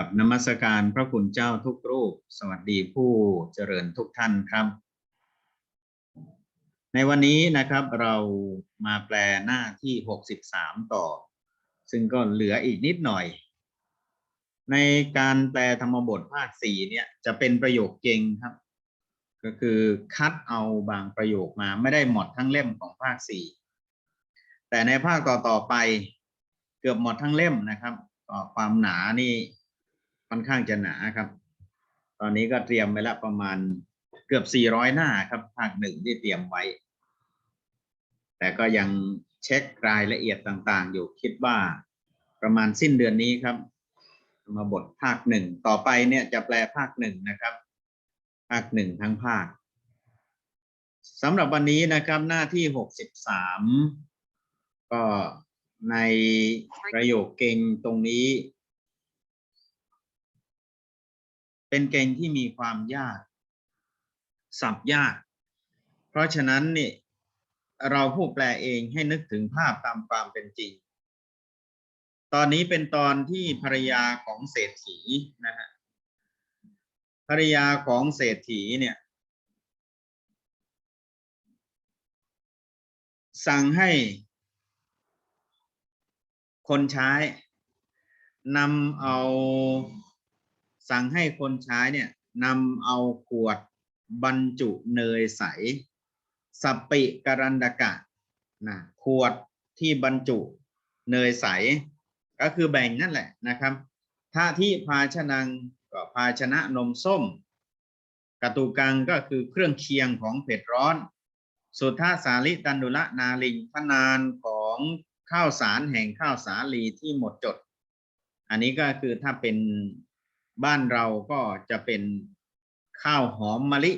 ครับนมัสการพระคุณเจ้าทุกรูป สวัสดีผู้เจริญทุกท่านครับ ในวันนี้นะครับเรามาแปลหน้าที่ 63 ต่อ ซึ่งก็เหลืออีกนิดหน่อย ในการแปลธรรมบทภาค4เนี่ยจะเป็นประโยคเก่งครับ ก็คือคัดเอาบางประโยคมาไม่ได้หมดทั้งเล่มของภาค 4 แต่ในภาคต่อๆไปเกือบหมดทั้งเล่มนะครับความหนานี่ ค่อนข้างจะหนาครับ ตอนนี้ก็เตรียมไว้ละประมาณเกือบ 400 หน้าครับ ภาคหนึ่งที่เตรียมไว้ แต่ก็ยังเช็ครายละเอียดต่างๆ อยู่คิดว่าประมาณสิ้นเดือนนี้ครับ มาบทภาคหนึ่งต่อไปเนี่ยจะแปลภาคหนึ่งนะครับ ภาคหนึ่งทั้งภาคสำหรับวันนี้นะครับหน้าที่ 63 ก็ในประโยคเก่งตรงนี้ เป็นเกณฑ์ที่มีความยากสับยาก เพราะฉะนั้นนี่เราผู้แปลเองให้นึกถึงภาพตามความเป็นจริง ตอนนี้เป็นตอนที่ภรรยาของเศรษฐีนะฮะภรรยาของเศรษฐีเนี่ย สั่งให้คนใช้นำเอา สั่งให้คนใช้เนี่ยนำเอาขวดบรรจุเนยใส สปิกรันดกะนะขวดที่บรรจุเนยใส ก็คือแบ่งนั่นแหละนะครับถ้าที่ภาชนังก็ภาชนะนมส้มกระตุกังก็คือเครื่องเคียงของเผ็ดร้อน สุทธาสาลิตันดุละนาลิงพนานของข้าวสารแห่งข้าวสาลีที่หมดจด อันนี้ก็คือถ้าเป็น บ้านเราก็จะเป็นข้าวหอมมะลิ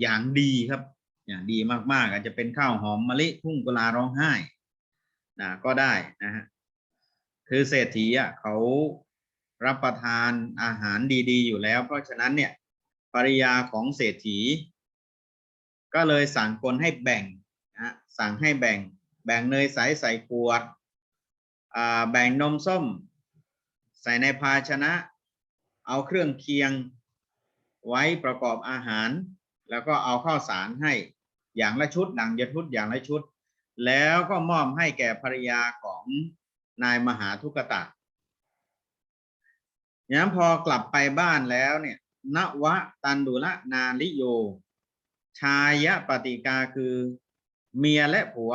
อย่างดีครับอย่างดีมากๆ อาจจะเป็นข้าวหอมมะลิทุ่งกุลาร้องไห้นะก็ได้นะฮะคือเศรษฐีอะเขารับประทานอาหารดี ๆ อยู่แล้ว เพราะฉะนั้นเนี่ยภรรยาของเศรษฐี ก็เลยสั่งคนให้แบ่งนะสั่งให้แบ่ง แบ่งเนยใสใส่ขวดแบ่งนมส้ม ใส่ในภาชนะ เอาเครื่องเคียงไว้ประกอบอาหาร แล้วก็เอาข้าวสารให้อย่างละชุดดังยะชุดอย่างละชุด แล้วก็มอบให้แก่ภรรยาของนายมหาทุกตะยังพอกลับไปบ้านแล้วเนี่ยนวะตันดุละนาลิโย ชายะปฏิกาคือเมียและผัว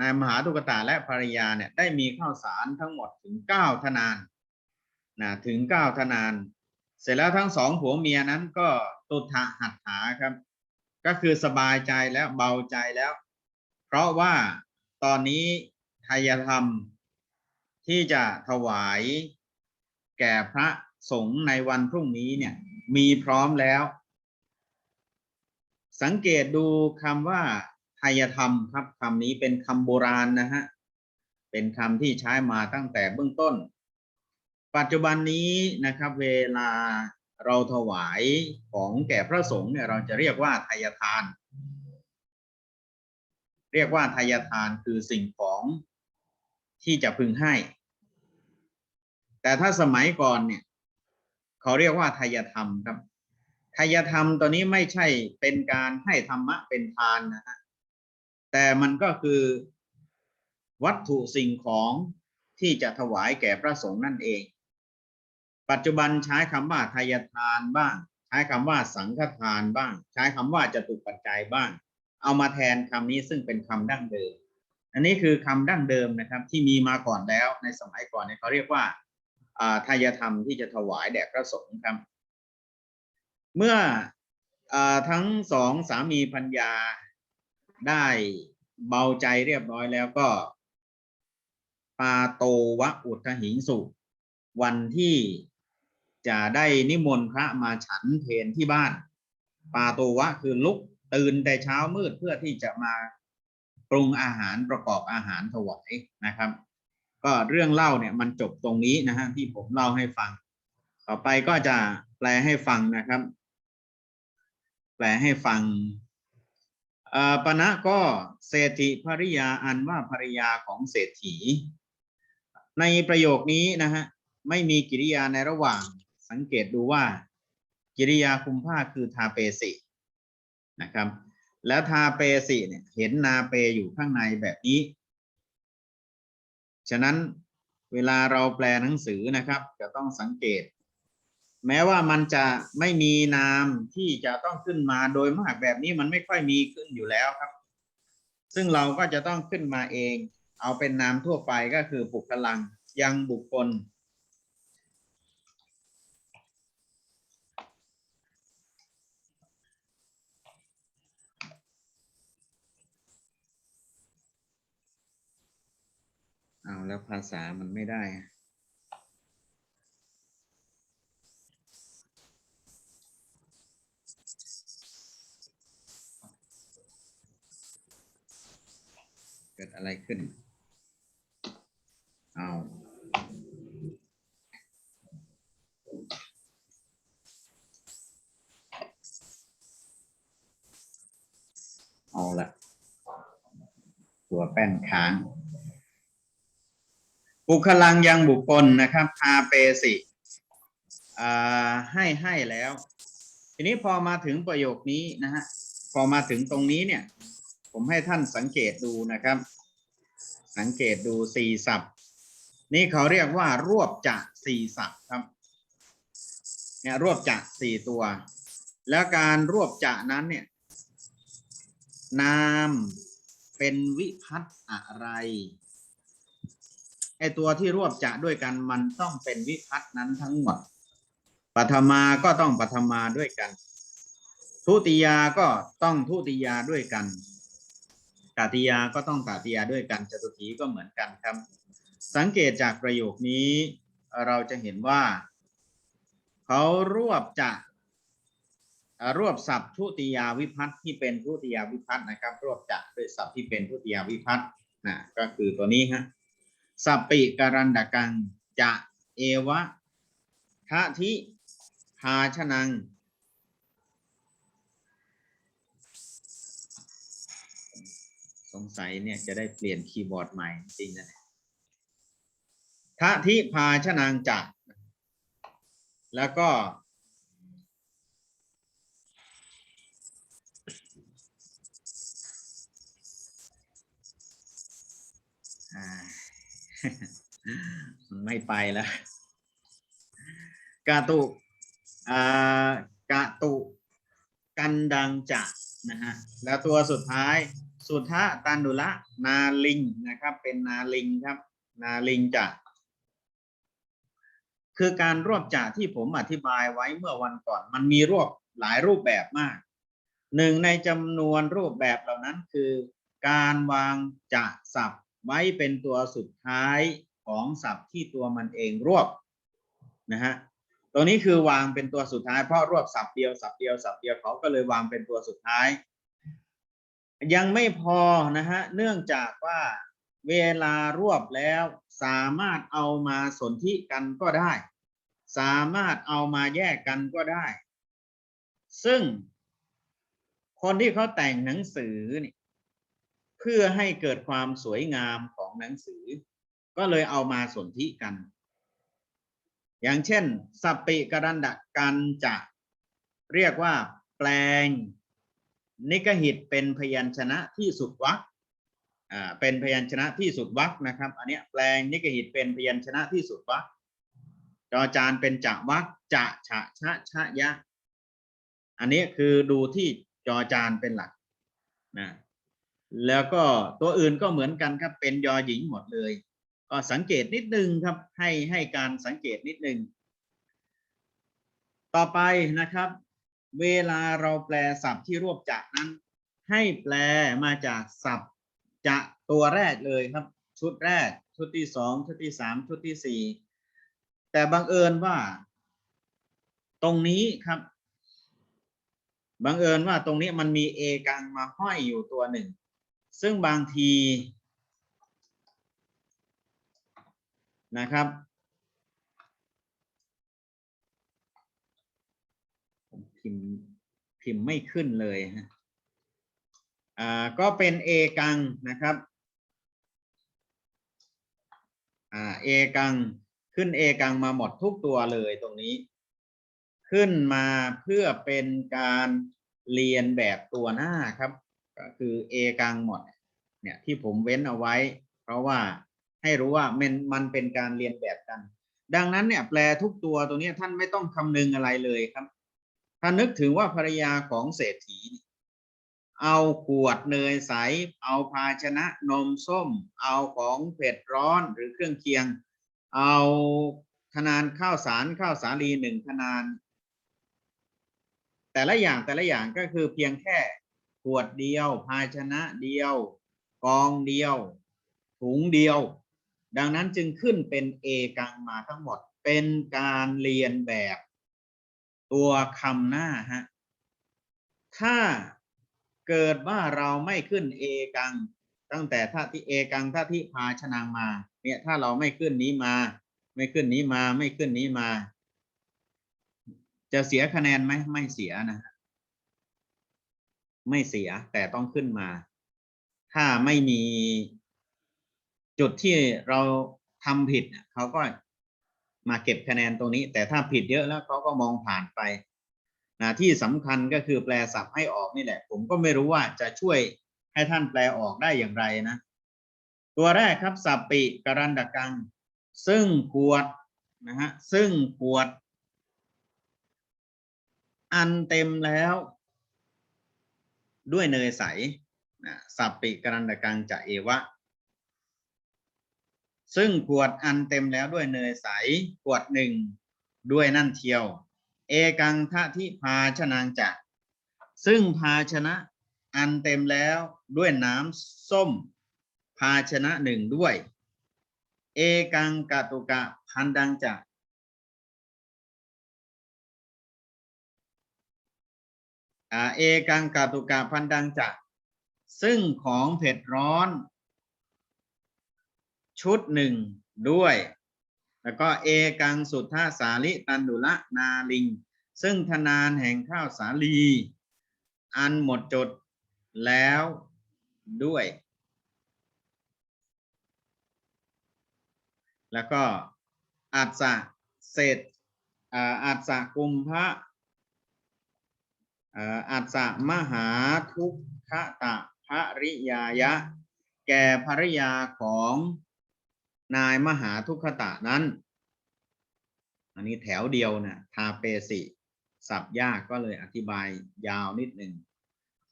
นายมหาทุกตะและภรรยาเนี่ยได้มีข้าวสารทั้งหมดถึงเก้าทนาน นะถึงเก้าทนาน เสร็จแล้วทั้งสองผัวเมียนั้นก็ตุทะหัตถาครับ ก็คือสบายใจแล้วเบาใจแล้ว เพราะว่าตอนนี้ทายธรรมที่จะถวายแก่พระสงฆ์ในวันพรุ่งนี้เนี่ยมีพร้อมแล้ว สังเกตดูคำว่าทายธรรมครับคำนี้เป็นคำโบราณนะฮะเป็นคำที่ใช้มาตั้งแต่เบื้องต้น ปัจจุบันนี้นะครับเวลาเราถวายของแก่พระสงฆ์เนี่ยเราจะเรียกว่าทายทาน เรียกว่าทายทานคือสิ่งของที่จะพึงให้ แต่ถ้าสมัยก่อนเนี่ยเขาเรียกว่าทายธรรมครับทายธรรมตัวนี้ไม่ใช่เป็นการให้ธรรมะเป็นทานนะฮะแต่มันก็คือวัตถุสิ่งของที่จะถวายแก่พระสงฆ์นั่นเอง ปัจจุบันใช้คำว่าทายทานบ้าง ใช้คำว่าสังฆทานบ้าง ใช้คำว่าจตุปัจจัยบ้าง เอามาแทนคำนี้ซึ่งเป็นคำดั้งเดิม อันนี้คือคำดั้งเดิมนะครับที่มีมาก่อนแล้วในสมัยก่อนเนี่ยเขาเรียกว่าอาทายธรรมที่จะถวายแด่พระสงฆ์ครับ เมื่ออทั้งสองสามีพัญญาได้เบาใจเรียบร้อยแล้วก็ปาโตวะอุทหิงสุ วันที่ จะได้นิมนต์พระมาฉันเพนที่บ้าน ปาโตวะคือลุกตื่นแต่เช้ามืดเพื่อที่จะมาปรุงอาหารประกอบอาหารถวายนะครับ ก็เรื่องเล่าเนี่ยมันจบตรงนี้นะฮะที่ผมเล่าให้ฟัง ต่อไปก็จะแปลให้ฟังนะครับ แปลให้ฟังอ่าปณะก็เศรษฐีภริยาอันว่าภริยาของเศรษฐี ในประโยคนี้นะฮะไม่มีกิริยาในระหว่าง สังเกตดูว่ากิริยาคุมผ้าคือทาเปสินะครับ แล้วทาเปสิเนี่ยเห็นนาเปอยู่ข้างในแบบนี้ ฉะนั้นเวลาเราแปลหนังสือนะครับ จะต้องสังเกต แม้ว่ามันจะไม่มีนามที่จะต้องขึ้นมาโดยมากแบบนี้มันไม่ค่อยมีขึ้นอยู่แล้วครับ ซึ่งเราก็จะต้องขึ้นมาเอง เอาเป็นนามทั่วไปก็คือบุคลังยังบุคคล แล้วภาษามันไม่ได้เกิดอะไรขึ้น เอาเอาละตัวแป้นค้าง บุคลังยังบุคคลนะครับพาเปสิให้ให้แล้ว ทีนี้พอมาถึงประโยคนี้นะฮะพอมาถึงตรงนี้เนี่ย ผมให้ท่านสังเกตดูนะครับ สังเกตดูสี่ศัพท์ นี่เขาเรียกว่ารวบจะสี่ศัพท์ครับเนี่ยรวบจะสี่ตัว แล้วการรวบจะนั้นเนี่ย นามเป็นวิพัตน์อะไร ไอตัวที่รวบจะด้วยกันมันต้องเป็นวิพัตน์นั้นทั้งหมดปัทมาก็ต้องปัทมาด้วยกัน ทุติยาก็ต้องทุติยาด้วยกันตติยาก็ต้องตติยาด้วยกันจตุถีก็เหมือนกันครับ สังเกตจากประโยคนี้ เราจะเห็นว่า เขารวบจะรวบศัพท์ทุติยาวิพัตน์ที่เป็นทุติยาวิพัตน์นะครับ รวบจะด้วยศัพท์ที่เป็นทุติยาวิพัตน์นะก็คือตัวนี้ฮะ สปปิการันดกัง จะเอวะทะทิภาชนัง สงสัยเนี่ยจะได้เปลี่ยนคีย์บอร์ดใหม่จริงนะเนี่ยทะทิภาชนังจะ แล้วก็ ไม่ไปแล้วกาตุกาตุ กันดังจะนะฮะแล้วตัวสุดท้าย สุทธะตันดุละ นาลิงนะครับ เป็นนาลิงครับ นาลิงจะคือการรวบจะที่ผมอธิบายไว้เมื่อวันก่อน มันมีรวบหลายรูปแบบมากหนึ่งในจำนวนรูปแบบเหล่านั้นคือ การวางจะศัพท์ ไว้เป็นตัวสุดท้ายของศัพท์ที่ตัวมันเองรวบนะฮะตัวนี้คือวางเป็นตัวสุดท้ายเพราะรวบศัพท์เดียวศัพท์เดียวศัพท์เดียวเขาก็เลยวางเป็นตัวสุดท้าย ยังไม่พอนะฮะเนื่องจากว่าเวลารวบแล้วสามารถเอามาสนธิกันก็ได้ สามารถเอามาแยกกันก็ได้ ซึ่งคนที่เขาแต่งหนังสือนี่ เพื่อให้เกิดความสวยงามของหนังสือ ก็เลยเอามาสนธิกัน อย่างเช่นสัปปิกรันดกันจะเรียกว่า แปลง นิกหิตเป็นพยัญชนะที่สุดวรรคอ่าเป็นพยัญชนะที่สุดวรรคนะครับ อันนี้แปลงนิกหิตเป็นพยัญชนะที่สุดวรรคจอจานเป็นจะวรรคจะฉะชะชะยะ อันนี้คือดูที่จอจานเป็นหลักนะ แล้วก็ตัวอื่นก็เหมือนกันครับเป็นยอหญิงหมดเลย ก็สังเกตนิดนึงครับให้ให้การสังเกตนิดนึง ต่อไปนะครับ เวลาเราแปลศัพท์ที่รวบจากนั้น ให้แปลมาจากศัพท์จะตัวแรกเลยครับ ชุดแรก ชุดที่สองชุดที่สามชุดที่สี่แต่บังเอิญว่า ตรงนี้ครับบังเอิญว่าตรงนี้มันมีเอกังมาห้อยอยู่ตัวหนึ่ง ซึ่งบางทีนะครับ ผมพิมพ์พิมพ์ไม่ขึ้นเลยฮะอ่าก็เป็นเอกังนะครับอ่าเอกังขึ้นเอกังมาหมดทุกตัวเลยตรงนี้ ขึ้นมาเพื่อเป็นการเรียนแบบตัวหน้าครับ ก็คือเอกังหมดเนี่ยที่ผมเว้นเอาไว้ เพราะว่าให้รู้ว่ามันมันเป็นการเรียนแบบกัน ดังนั้นเนี่ยแปลทุกตัวตัวนี้ท่านไม่ต้องคำนึงอะไรเลยครับ ถ้านึกถึงว่าภรรยาของเศรษฐี เอาขวดเนยใส เอาภาชนะนมส้ม เอาของเผ็ดร้อนหรือเครื่องเคียง เอาขนานข้าวสารข้าวสาลีหนึ่งขนานแต่ละอย่างแต่ละอย่างก็คือเพียงแค่ ขวดเดียว ภาชนะเดียว กองเดียว ถุงเดียว ดังนั้นจึงขึ้นเป็นเอกังมาทั้งหมด เป็นการเรียนแบบ ตัวคำหน้าฮะ ถ้าเกิดว่าเราไม่ขึ้นเอกัง ตั้งแต่ท่าที่เอกังท่าที่พาชนางมา เนี่ยถ้าเราไม่ขึ้นนี้มา ไม่ขึ้นนี้มาไม่ขึ้นนี้มา จะเสียคะแนนไหมไม่เสียนะ ไม่เสียแต่ต้องขึ้นมา ถ้าไม่มีจุดที่เราทำผิดเขาก็มาเก็บคะแนนตรงนี้ แต่ถ้าผิดเยอะแล้วเขาก็มองผ่านไปนะที่สำคัญก็คือแปลศัพท์ให้ออกนี่แหละ ผมก็ไม่รู้ว่าจะช่วยให้ท่านแปลออกได้อย่างไรนะ ตัวแรกครับสัปปิกรันดกัง ซึ่งขวดนะฮะซึ่งขวด อันเต็มแล้ว ด้วยเนยใสนะสัปปิกรันดกังจะเอวะ ซึ่งขวดอันเต็มแล้วด้วยเนยใสขวดหนึ่งด้วยนั่นเทียว เอกังทะทิภาชนางจะ ซึ่งภาชนะอันเต็มแล้วด้วยน้ำส้ม ภาชนะหนึ่งด้วย เอกังกาตุกะพันดังจะ เอกังกาตุกะพันดังจะซึ่งของเผ็ดร้อน ชุดหนึ่งด้วย แล้วก็เอกังสุทธาสาลิตันดุละนาลิง ซึ่งธนานแห่งข้าวสาลี อันหมดจดแล้วด้วย แล้วก็อาจจะเศษอ่าอาจจะกุมพระ อ่าอาจจะมหาทุกขตะภริยายะ แก่ภริยาของนายมหาทุกขตะนั้น อันนี้แถวเดียวนะทาเปสิสับยากก็เลยอธิบายยาวนิดหนึ่ง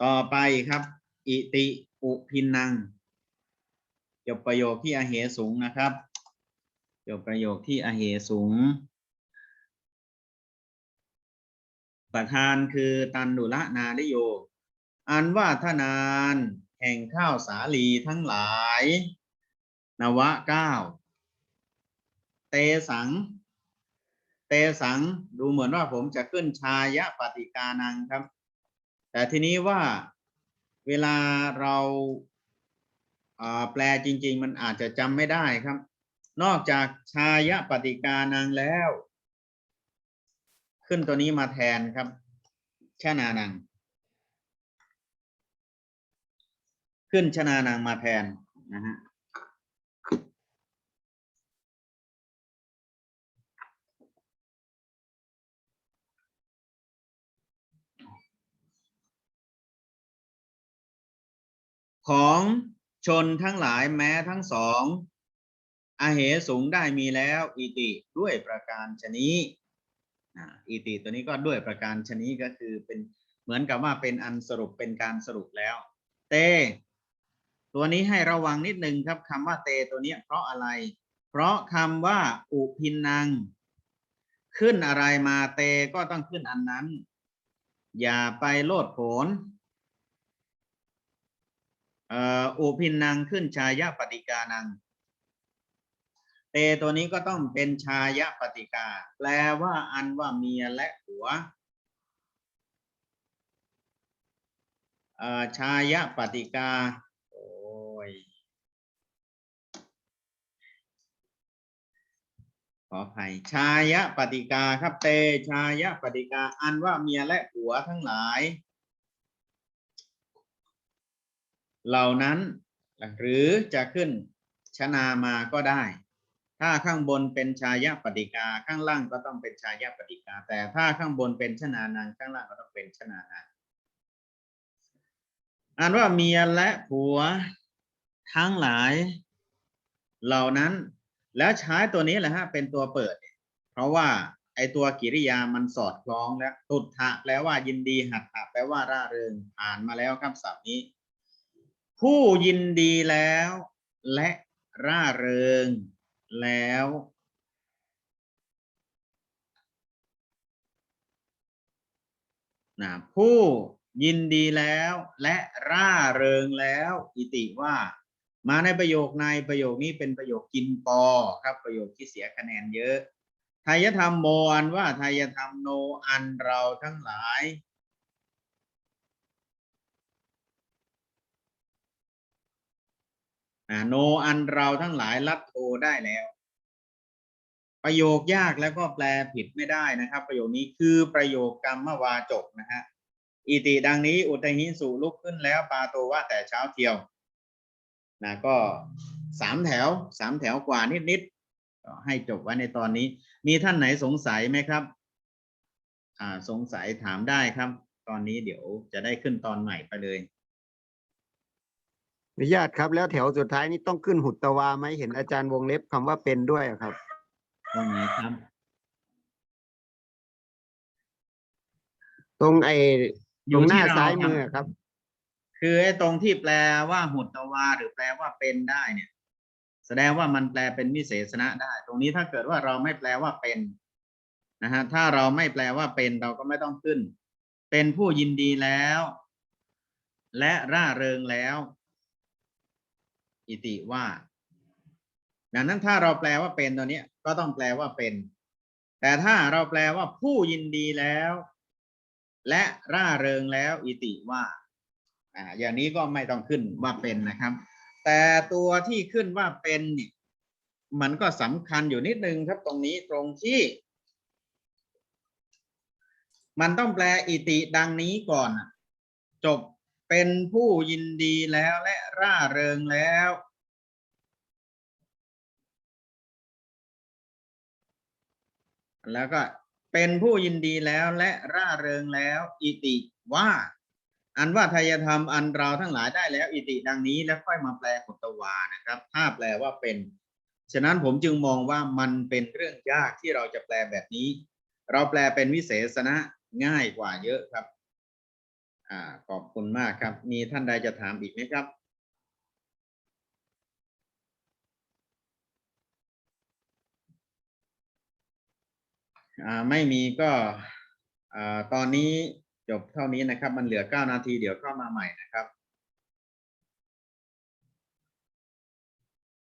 ต่อไปครับ อิติอุพินนังจบประโยคที่อเหสูงนะครับ จบประโยคที่อเหสูง ประธานคือตันดุละนาลิโย อันว่าทนานแห่งข้าวสาลีทั้งหลาย นวะเก้าเตสัง เตสังดูเหมือนว่าผมจะขึ้นชายะปฏิกานังครับ แต่ทีนี้ว่าเวลาเราอ่าแปลจริง ๆ มันอาจจะจำไม่ได้ครับ นอกจากชายะปฏิกานังแล้ว ขึ้นตัวนี้มาแทนครับชนานัง ขึ้นชนานังมาแทนนะฮะของชนทั้งหลายแม้ทั้งสองอาเหสูงได้มีแล้วอิติด้วยประการชนี้ อ่าอิติตัวนี้ก็ด้วยประการชนี้ก็คือเป็นเหมือนกับว่าเป็นอันสรุปเป็นการสรุปแล้ว เต ตัวนี้ให้ระวังนิดนึงครับคำว่าเตตัวเนี้ยเพราะอะไร เพราะคำว่า อุพินนัง ขึ้นอะไรมาเตก็ต้องขึ้นอันนั้น อย่าไปโลดโผนอ่ออุพินนังขึ้นชายะปฏิกานัง เตตัวนี้ก็ต้องเป็นชายะปฏิกา แปลว่าอันว่าเมียและผัวอ่อชายะปฏิกา โอ้ย ขออภัยชายะปฏิกาครับเตชายะปฏิกา อันว่าเมียและผัวทั้งหลาย เหล่านั้นหรือจะขึ้นชนามาก็ได้ ถ้าข้างบนเป็นชายะปฏิกาข้างล่างก็ต้องเป็นชายะปฏิกา แต่ถ้าข้างบนเป็นชนานังข้างล่างก็ต้องเป็นชนานังอ่านว่าเมียและผัวทั้งหลายเหล่านั้น แล้วใช้ตัวนี้แหละฮะเป็นตัวเปิด เพราะว่าไอตัวกิริยามันสอดคล้องแล้วตุถะแปลว่ายินดีหัตถะแปลว่าร่าเริงอ่านมาแล้วครับศัพท์นี้ ผู้ยินดีแล้ว และร่าเริง แล้ว นะผู้ยินดีแล้วและร่าเริงแล้ว อิติว่า มาในประโยคในประโยคนี้เป็นประโยคกินปอครับ ประโยคที่เสียคะแนนเยอะไทยธรรมโมอันว่าไทยธรรมโนอันเราทั้งหลาย โนอันเราทั้งหลายรัดโทได้แล้ว ประโยคยากแล้วก็แปลผิดไม่ได้นะครับ ประโยคนี้คือประโยคกรรมวาจกนะฮะอิติดังนี้อุตหิสุลุกขึ้นแล้ว ปาโตว่าแต่เช้าเที่ยวนะก็สามแถวสามแถวกว่านิดๆก็ให้จบไว้ในตอนนี้ มีท่านไหนสงสัยไหมครับอ่าสงสัยถามได้ครับ ตอนนี้เดี๋ยวจะได้ขึ้นตอนใหม่ไปเลย นุญาตครับ แล้วแถวสุดท้ายนี่ต้องขึ้นหุตตวาไหมเห็นอาจารย์วงเล็บคำว่าเป็นด้วยอะครับ ตรงไหนครับตรงไอ้ตรงหน้าที่เรซ้ายทำมืออะครับ คือไอ้ตรงที่แปลว่าหุตตวาหรือแปลว่าเป็นได้เนี่ย แสดงว่ามันแปลเป็นวิเศษณะได้ ตรงนี้ถ้าเกิดว่าเราไม่แปลว่าเป็นนะฮะถ้าเราไม่แปลว่าเป็นเราก็ไม่ต้องขึ้น เป็นผู้ยินดีแล้ว และร่าเริงแล้ว อิติว่า ดังนั้นถ้าเราแปลว่าเป็นตัวนี้ก็ต้องแปลว่าเป็น แต่ถ้าเราแปลว่าผู้ยินดีแล้ว และร่าเริงแล้วอิติว่าอ่าอย่างนี้ก็ไม่ต้องขึ้นว่าเป็นนะครับ แต่ตัวที่ขึ้นว่าเป็นเนี่ยมันก็สำคัญอยู่นิดนึงครับตรงนี้ตรงที่ มันต้องแปลอิติดังนี้ก่อน จบ เป็นผู้ยินดีแล้วและร่าเริงแล้ว แล้วก็เป็นผู้ยินดีแล้วและร่าเริงแล้วอิติว่า อันว่าทายธรรมอันเราทั้งหลายได้แล้ว อิติดังนี้แล้วค่อยมาแปลขุตวานะครับ ถ้าแปลว่าเป็น ฉะนั้นผมจึงมองว่ามันเป็นเรื่องยากที่เราจะแปลแบบนี้ เราแปลเป็นวิเศษณะง่ายกว่าเยอะครับ อ่าขอบคุณมากครับ มีท่านใดจะถามอีกไหมครับ อ่าไม่มีก็อ่าตอนนี้จบเท่านี้นะครับ มันเหลือ 9 นาทีเดี๋ยวเข้ามาใหม่นะครับ